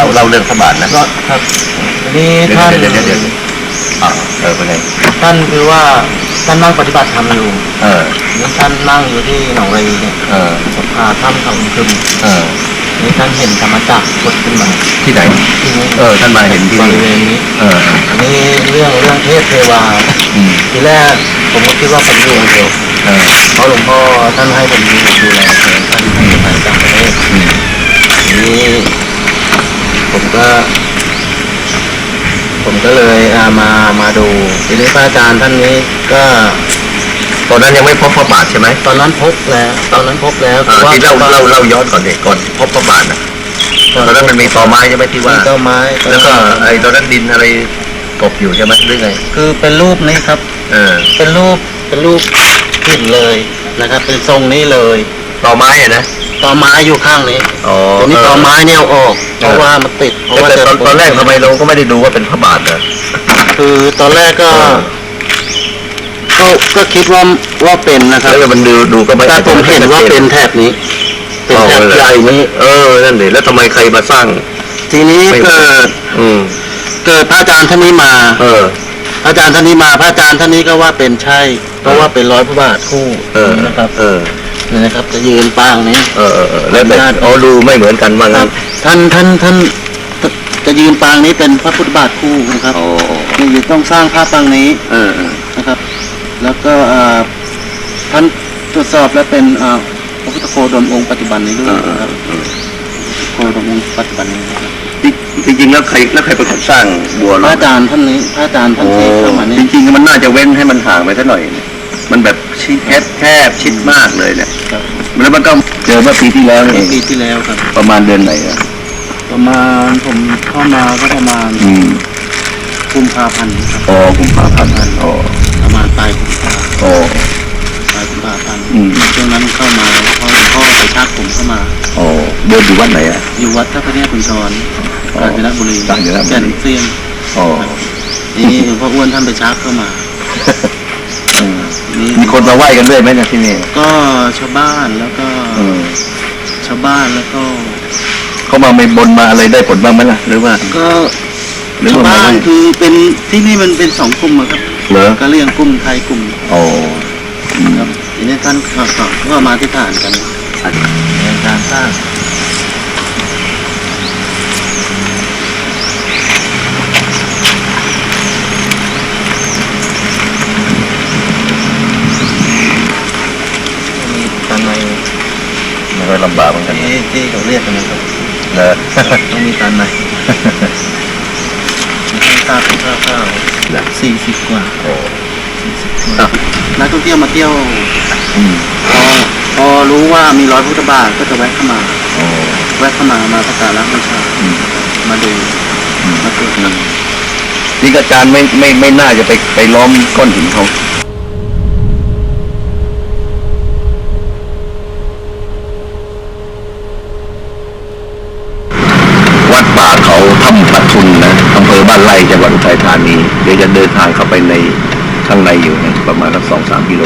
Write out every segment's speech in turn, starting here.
ล่าเล่าเรื่องพระบาทนะก็ถ้าอันนี้เดี๋ยวท่านเดี๋ยวเดี๋ยวเดี๋ยวอะเออเป็นไงท่านคือว่าท่านนั่งปฏิบัติธรรมอยู่เออนี่ท่านนั่งอยู่ที่หนองรีเนี่ยเออสภาถ้ำเขาคึมเออนี่ท่านเห็นธรรมจักรกดขึ้นมาที่ไหนที่นี้เออท่านมาเห็นที่บนี่ริเวณนี้เอออันนี้เรื่องเรื่องเทพเทวาอืมทีแรกผมก็คิดว่าผมอยู่คนเดียวเออเพราะหลวงพ่อท่านให้ผมดูดูแลแทนท่านท่านจะไปต่างประเทศอืมทีนี้ ผมก็ ผมก็เลยอ่ามามาดูทีนี้พระอาจารย์ท่านนี้ก็ตอนนั้นยังไม่พบพระบาทใช่ไหมตอนนั้นพบแล้ว ตอนนั้นพบแล้วอ่าคือว่าที่เล่าเล่าเล่าย้อนก่อนเด็กก่อนพบพระบาทนะตอนนั้นมันมีตอไม้ใช่ไหมที่ว่ามีต้นไม้ต้นแล้วก็ไม้ไอ้ตอนนั้นดินอะไรกบอยู่ใช่ไหมหรือไงคือเป็นรูปนี้ครับ เออ เป็นรูปเป็นรูปหินเลยนะครับ เป็นทรงนี้เลยตอไม้อะนะ ตอไม้อยู่ข้างนี้อ๋อทีนี้ตอไม้เนี่ยเอาออกเพราะว่ามันติดเพราะว่าแต่ตอนจะตอนแรกทำไมเราก็ไม่ได้ดูว่าเป็นพระบาทนะคือตอนแรกก็ก็ก็คิดว่าว่าเป็นนะครับแล้วมันดูดูก็ไม่แต่ผมเห็นว่าเป็นแถบนี้เป็นแถบใหญ่นี้เออนั่นดิแล้วทำไมใครมาสร้าง ทีนี้ไม่เกิดอืมเกิดพระอาจารย์ท่านนี้มา เออพระอาจารย์ท่านนี้มาพระอาจารย์ท่านนี้ก็ว่าเป็นใช่ เพราะว่าเป็นร้อยพระบาทคู่เออนี่นะครับ เออ นี่นะครับ จะยืนปางนี้ เออเออเออแล้วแต่อ๋อดูไม่เหมือนกันว่าครังั้บนท่านท่านท่านจะยืนปางนี้เป็นพระพุทธบาทคู่นะครับอ๋อนี่ต้องสร้างพระปางนี้เออเออนะครับ แล้วก็อ่าท่านตรวจสอบแล้วเป็นอ่าพระพุทธโคดมองค์ปัจจุบันนี้ด้วยนะครับโคดมองค์ปัจจุบันนี้นะครับจริงจริงๆแล้วใครแล้วใครเป็นคนสร้างบัวพเนาะระอาจารย์ท่านนี้พระอาจารย์ท่านโอ้ที่เข้ามาจนี่ริงๆ มันน่าจะเว้นให้มันห่างไปสักหน่อยมันแบบชิดแคบแคบชิดมากเลยเนี่ยครับ แล้วมันก็เจอเมื่อปีที่แล้วนี่เองปีที่แล้วครับ ประมาณเดือนไหนอะประมาณผมเข้ามาก็ประมาณอืมกุมภาพันธ์ครับอ๋อกุมภาพันธ์อ๋อประมาณปลายกุมภาอ๋อ ปลายกุมภาพันธ์อืม ช่วงนั้นเข้ามาพอหลวงพ่อไปชักผมเข้ามา อ๋อเดินอยู่วัดไหนอะอยู่วัดท่าพระเนียคุณชรอ๋อกาญจนบุรีกาญจนบุรี แก่นเซียนอ๋อ นี่หลวงพ่ออ้วนท่านไปชักเข้ามาอืม นี่มีคนมาไหว้กันด้วยไหมเนี่ยที่นี่ก็ชาวบ้านแล้วก็อืมชาวบ้านแล้วก็ เขามาไม่บนมาอะไรได้ผลบ้างไหมล่ะหรือว่า ก็หรือชาวว่าบ้านไม่คือเป็นที่นี่มันเป็นสองกลุ่มอะครับเหรอก็เรียงกลุ่มไทยกลุ่มอ๋ออืมครับทีนี้ท่านก็ก็ก็มาที่ฐานกันในการสร้าง มีตันใน มัน ก็ลำบากเหมือนกันที่ที่เขาเรียกกันนะครับเนอะต้องมีตันในค่าเป็นค่าข้าวสี่สิบกว่าโอ้สี่สิบกว่าอะนักท่องเที่ยวมาเที่ยวอืมพอพอรู้ว่ามีร้อยพุทธบาทก็จะแวะเข้ามา โอ้แวะเข้ามามาสักการะบูชาอืม มาดูอืม มาตรวจเงินนี่อาจารย์ไม่ไม่ไม่น่าจะไปไปล้อมก้อนหินเขาวัดป่าเขาถ้ำปัทุนนะอำเภอบ้าน ไร่จังหวัดอุทัยธานีเดี๋ยวจะเดินทางเข้าไปในข้างในอยู่นะประมาณสักสองสามกิโล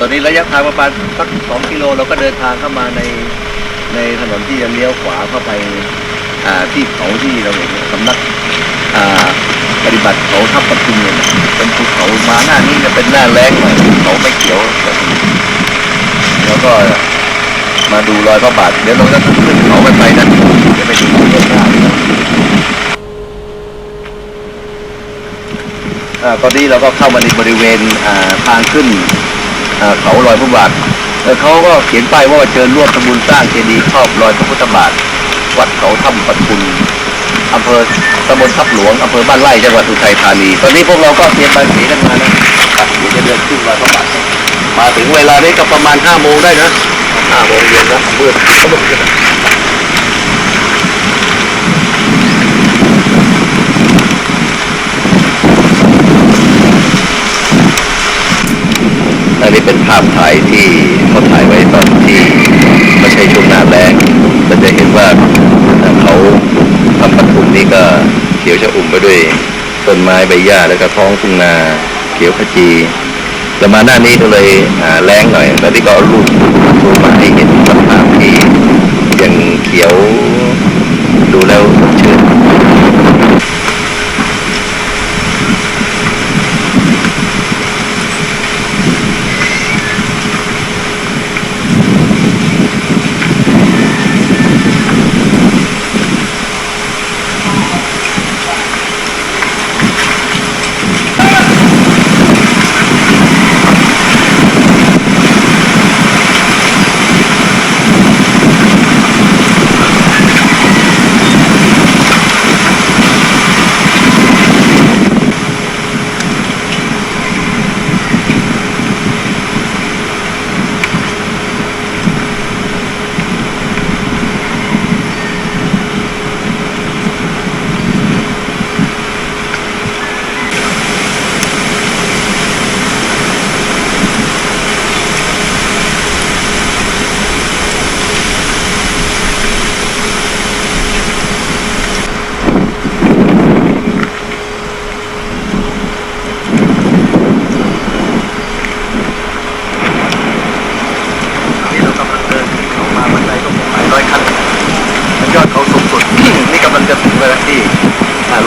ตอนนี้ระยะทางประมาณสักสองกิโลเราก็เดินทางเข้ามาในในถนนที่จะเลี้ยวขวาเข้าไปอ่าที่เขาที่เราเห็นสำนักอ่าปฏิบัติเขาทับปะทุมเนี่ยเป็นภูเขามาหน้านี้จะเป็นหน้าแรงหน่อยภูเขาไม่เขียว แล้วก็มาดูรอยพระบาทเดี๋ยวเราจะขึ้นเขาไปไปนะเดี๋ยวไปดูเรื่องหน้าดีกว่าอ่า ตอนนี้เราก็เข้ามาในบริเวณอ่าทางขึ้นอ่าเขาลอยพระบาทแล้วเขาก็เขียนป้ายว่าเชิญร่วมทำบุญสร้างเจดีย์ครอบรอยพระพุทธบาท วัดเขาถ้ำปทุมอำเภอตำบลทับหลวงอำเภอบ้านไร่จังหวัดอุทัยธานี ตอนนี้พวกเราก็เตรียมใบายสีกันมานะครับเดี๋ยวจะเดินขึ้นมาพระบาทมาถึงเวลานี้ก็ประมาณห้าโมงได้นะห้าโมงเย็นนะมืดมืด อันนี้เป็นภาพถ่ายที่เขาถ่ายไว้ตอนที่ไม่ใช่ช่วงหน้าแล้งเราจะเห็นว่าเขาทำปทุมนี่ก็เขียวชะอุ่มไปด้วยต้นไม้ใบหญ้าแล้วก็ท้องทุ่งนาเขียวขจีแต่มาหน้านี้ก็เลยแรงหน่อย แล้วที่ก็เอารูปรูมาให้เห็นสภาพที่ยังเขียวดูแล้วสดชื่น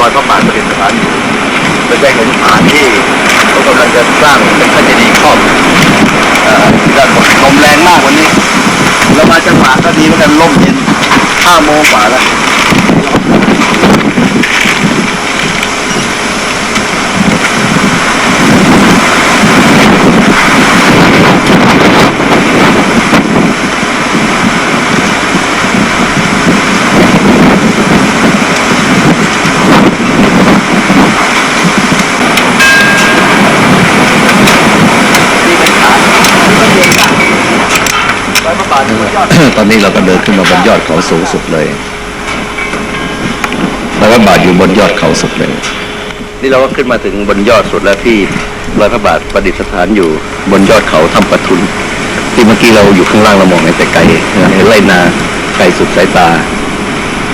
รอยพระบาทประดิษฐานอยู่เราจะเห็นฐานที่เขากำลังจะ สร้างเป็นพระเจดีย์ครอบด้านบนลมแรงมากวันนี้เรามาจังหวะก็ดีเหมือนกันลมเย็นห้าโมงกว่าแล้ว นี่เป็นฐานที่เย็นมากรอยพระบาทอยู่บนยอด ตอนนี้เราก็เดินขึ้นมาบนยอดเขาสูงสุดเลยรอยพระบาทอยู่บนยอดเขาสุดเลย นี่เราก็ขึ้นมาถึงบนยอดสุดแล้วที่รอยพระบาทประดิษฐานอยู่บนยอดเขาถ้ำปะทุน ที่เมื่อกี้เราอยู่ข้างล่างเรามองเห็นแต่ไกลเห็นไรนาไกลสุดสายตา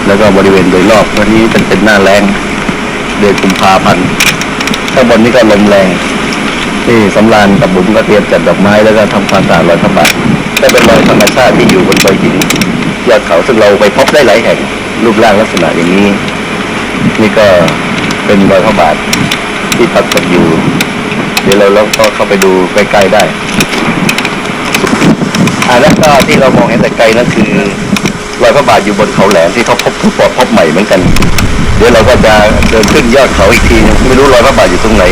แล้วก็บริเวณโดยรอบวันนี้เป็นเป็นหน้าแรงเดือนกุมภาพันธ์ข้างบนนี่ก็ลมแรงที่สำราญกับบุ๋มก็เตรียมจัดดอกไม้แล้วก็ทำความสะอาดรอยพระบาท ได้เป็นรอยธรรมชาติที่อยู่บนดอยหินยอดเขาซึ่งเราไปพบได้หลายแห่งรูปร่างลักษณะอย่างนี้ นี่ก็เป็นรอยพระบาทที่ปรากฏอยู่ เดี๋ยวเราเราก็เข้าไปดูใกล้ๆได้อ่าแล้วก็ที่เรามองเห็นแต่ไกลนั่นคือรอยพระบาทอยู่บนเขาแหลมที่เขาพบผู้ปอดพบใหม่เหมือนกัน เดี๋ยวเราก็จะเดินขึ้นยอดเขาอีกทีไม่รู้รอยพระบาทอยู่ตรงไหน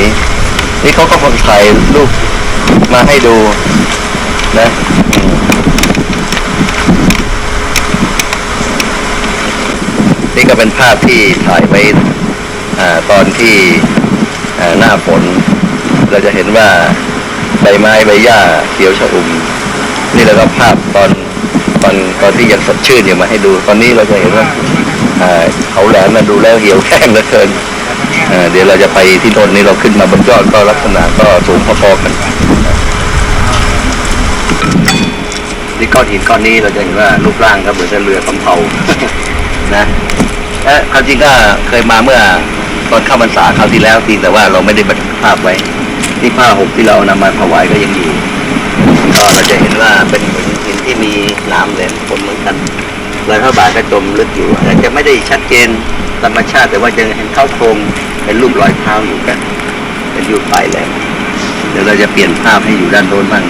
นี่เขาก็คงถ่ายรูปมาให้ดูนะอืม นี่ก็เป็นภาพที่ถ่ายไว้ตอนที่หน้าฝน เราจะเห็นว่าใบไม้ใบหญ้าเขียวชอุ่ม นี่เราก็ภาพตอนตอนตอนที่ยังสดชื่นอยู่มาให้ดู ตอนนี้เราจะเห็นว่าเขาแหลมนะดูแล้วเหี่ยวแห้งเหลือเกินเดี๋ยวเราจะไปที่โนนนี้เราขึ้นมาบนยอดก็ลักษณะก็สูงพอๆกันนี่ก้อนหินก้อนนี้เราจะเห็นว่ารูปร่างก็เหมือนเรือสำเภา นะและความจริงก็เคยมาเมื่อตอนเข้าพรรษาคราวที่แล้วเพียงแต่ว่าเราไม่ได้บันทึกภาพไว้ ที่ผ้าห่มที่เรานำมาถวายก็ยังอยู่ก็เราจะเห็นว่าเป็นเหมือนหินที่มีหนามแหลมคมเหมือนกันรอยพระบาทก็จมลึกอยู่อาจจะไม่ได้ชัดเจนธรรมชาติแต่ว่าจะเห็นเข้าโครงเป็นรูปรอยเท้าอยู่กันเป็นยุคปลายแหลม ดี๋ยวเราจะเปลี่ยนภาพให้อยู่ด้านโน้นบ้าง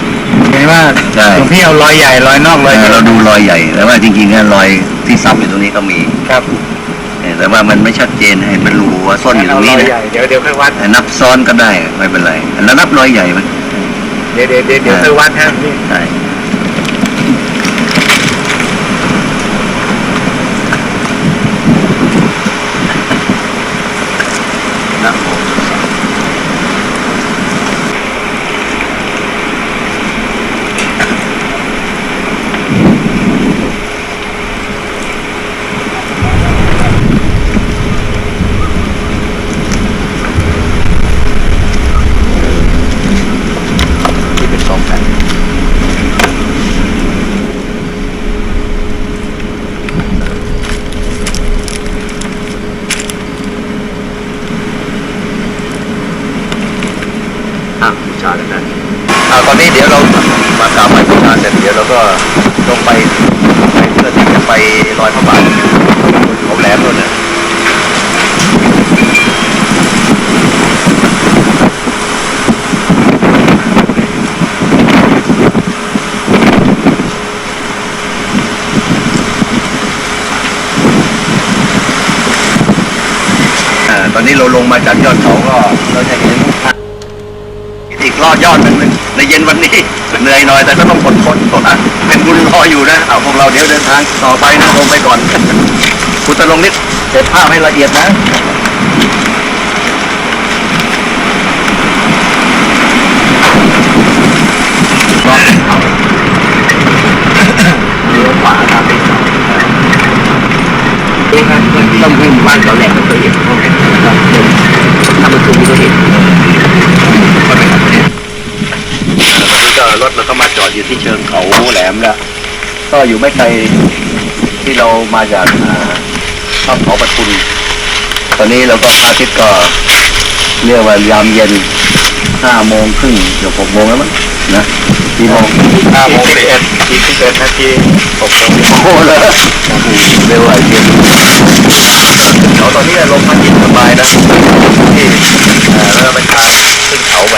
เห็นว่าใช่หลวงพี่เอารอยใหญ่รอยนอกรอยเราดูรอยใหญ่แต่ว่าจริงๆเนี่ยรอยที่ซับอยู่ตรงนี้ก็มีครับแต่ว่ามันไม่ชัดเจนเห็นเป็นรูว่าซ่อนอยู่ตรงนี้เานะใหญ่เดี๋ยวเดี๋ยวค่อยวัดนับซ้อนก็ได้ไม่เป็นไรแล้วนับรอยใหญ่มันเดี๋ยวเดี๋ยวเดี๋ยวเดี๋ยวค่อยวัดฮะพี่ใช่นะโมตัสสะที่เป็นสองแผ่น อะบูชากันนะอ่าตอนนี้เดี๋ยวเรามากราบไหว้บูชาเสร็จเดี๋ยวเราก็ลงไปไปเพื่อที่จะไปลอยพระบาทเขาแหลมนู่นน่ะ อ่าตอนนี้เราลงมาจากยอดเขาก็เราจะเห็นอีกรอดยอดหนึ่งในเย็นวันนี้เหนื่อยหน่อยแต่ก็ต้องอดทนเพราะว่าเป็นบุญรออยู่นะเอาพวกเราเดี๋ยวเดินทางต่อไปนะลงไปก่อน คุณตะลงนิดเก็บภาพให้ละเอียดนะ ก็อยู่ไม่ไกลที่เรามาจากภาคเขาปทุมตอนนี้เราก็พาทิตย์ก็เรียกว่ายามเย็นห้าโมงครึ่งเดี๋ยวหกโมงแล้วมั้งนะกี่โมงห้าโมงสิบเอ็ดอีกสิบเอ็ดนาทีหกโมงโอ้โหเลยเร็วไอเดียเราตอนนี้ลมพัดเย็นสบายนะที่แล้วไปทางขึ้นเขาไป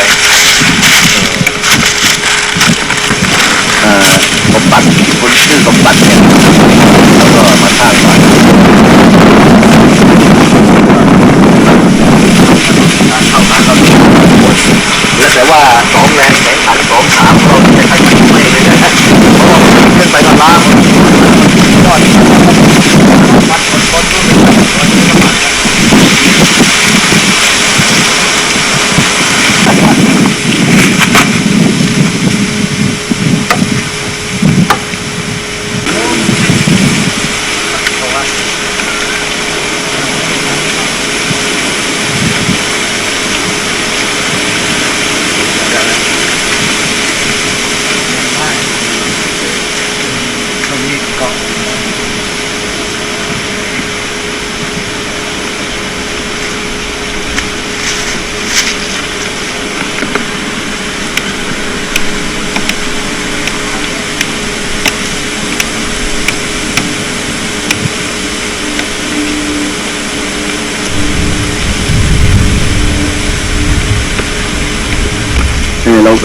สมบัติคุณชื่อสมบัติเนี่ยแล้วก็มาสร้างวัดกาเข้ามาก็มีแล้วแต่ว่าสองแรงแข่งขันสองสามเราจะขย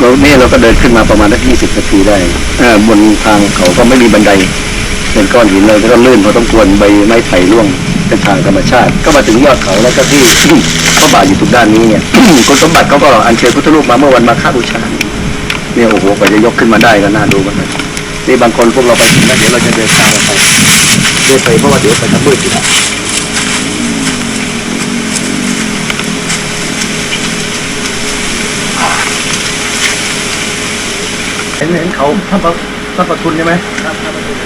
เราเนี่ยเราก็เดินขึ้นมาประมาณสักยี่สิบนาทีได้อบนทางเขาก็ไม่มีบันได เป็นก้อนหินเลยแล้วก็ลื่นพอต้องควรใบไม้ไผ่ร่วงเป็นทางธรรมชาติ ก็มาถึงยอดเขาแล้วก็ที่พระบาทอยู่ทุกด้านนี้เนี่ยคุณสมบัติเขาก็อัญเชิญพุทธรูปมาเมื่อวันมาฆบูชาเนี่ยโอ้โหกว่าจะยกขึ้นมาได้ก็น่าดูเหมันนะนี่บางคนพวกเราไปถึงแล้วเดี๋ยวเราจะเดินทางไปเดินไปเพราะว่าเดี๋ยวไปจะมืดอยู่แล้ เห็นเห็นเขาพระประพระประทุนใช่ไหม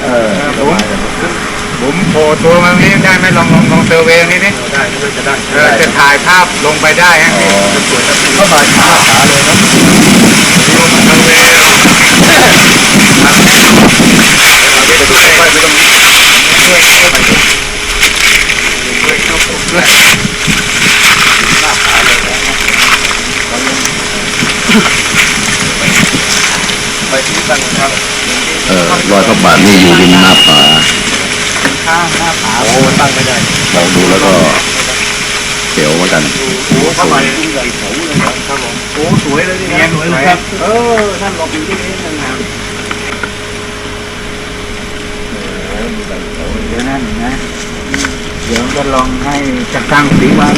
เออโอ้ผมโผล่ตัวมานี้ได้ไหมลองลองลองเซอร์เวย์นี่ดิได้จะได้เออจะถ่ายภาพลงไปได้ฮะอ๋อสวยครับพระบาทขาขาเลยนะเซอร์เวย์ด้วยไปถึงตั้งครับเออรอยพระบาทนี่อยู่ริมหน้าผาข้างหน้าผาโอ้ตั้งไม่ได้มองดูแล้วก็เสียวเหมือนกันโอ้เข้าไปใหญ่โสเลยครับผมโอ้สวยเลยนี่เนียนสวยเลยครับ เออท่านหลบอยู่ที่นี่นั่นนะเดี๋ยวนั่นนะเดี๋ยวจะลองให้จัดตั้งสีวาง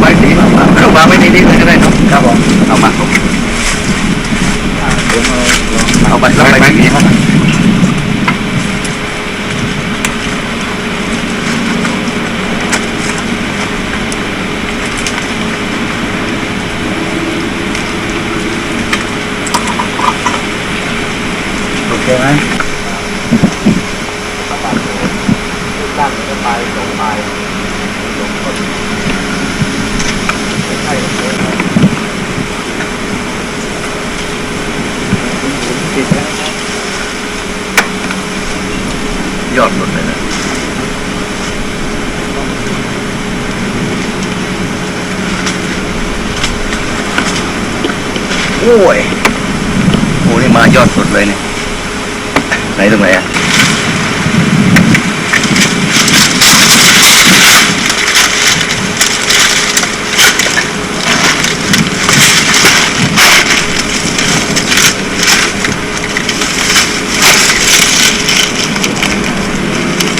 ใบสีมาวางวางไว้ในนี้เลยก็ได้ครับครับผมเอามา เดี๋ยวมาลอง เอาไปแล้วไปที่นี่ครับ โอเคไหมตั้งจะไปตรงไปลงก็ใช่ติดแล้ว ยอดหมดเลยนะ โอ้ยโอ้นี่มายอดสุดเลยเนี่ยไหนตรงไหนอะ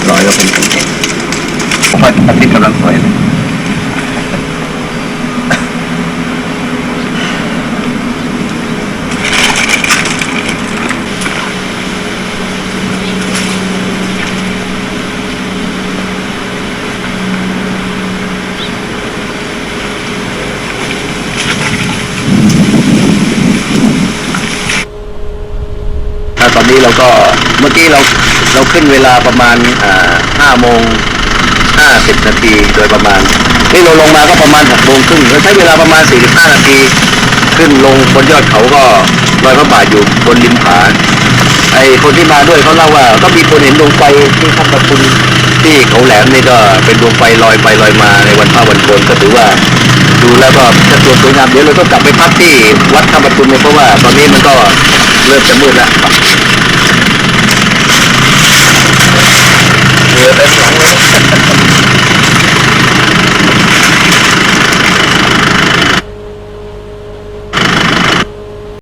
รอยก็เป็นสีเองพระอาทิตย์กำลังสวยเลยถ้าตอนนี้เรา ก็เมื่อกี้เราเราขึ้นเวลาประมาณอ่าห้าโมงห้าสิบนาทีโดยประมาณ นี่เราลงมาก็ประมาณหกโมงครึ่งเราใช้เวลาประมาณสี่สิบห้านาที ขึ้นลงบนยอดเขาก็รอยพระบาทอยู่บนริมผาไอคนที่มาด้วยเขาเล่าว่าก็มีคนเห็นดวงไฟที่ท่านประคุณที่เขาแหลมนี่ก็เป็นดวงไฟลอยไปลอยมาในวันพระวันโกนก็ถือว่าดูแล้วก็จะสวยสวยงามเดี๋ยวเราต้องกลับไปพักที่วัดธรรมประคุณเนี่ยเพราะว่าตอนนี้มันก็เริ่มจะมืดแล้ว vừa đến lặng luôn